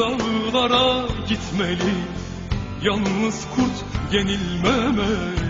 Dağlara gitmeli. Yalnız kurt yenilmemeli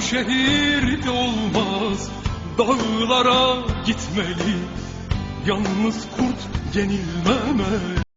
bu şehirde olmaz Dağlara gitmeli. Yalnız kurt yenilmemeli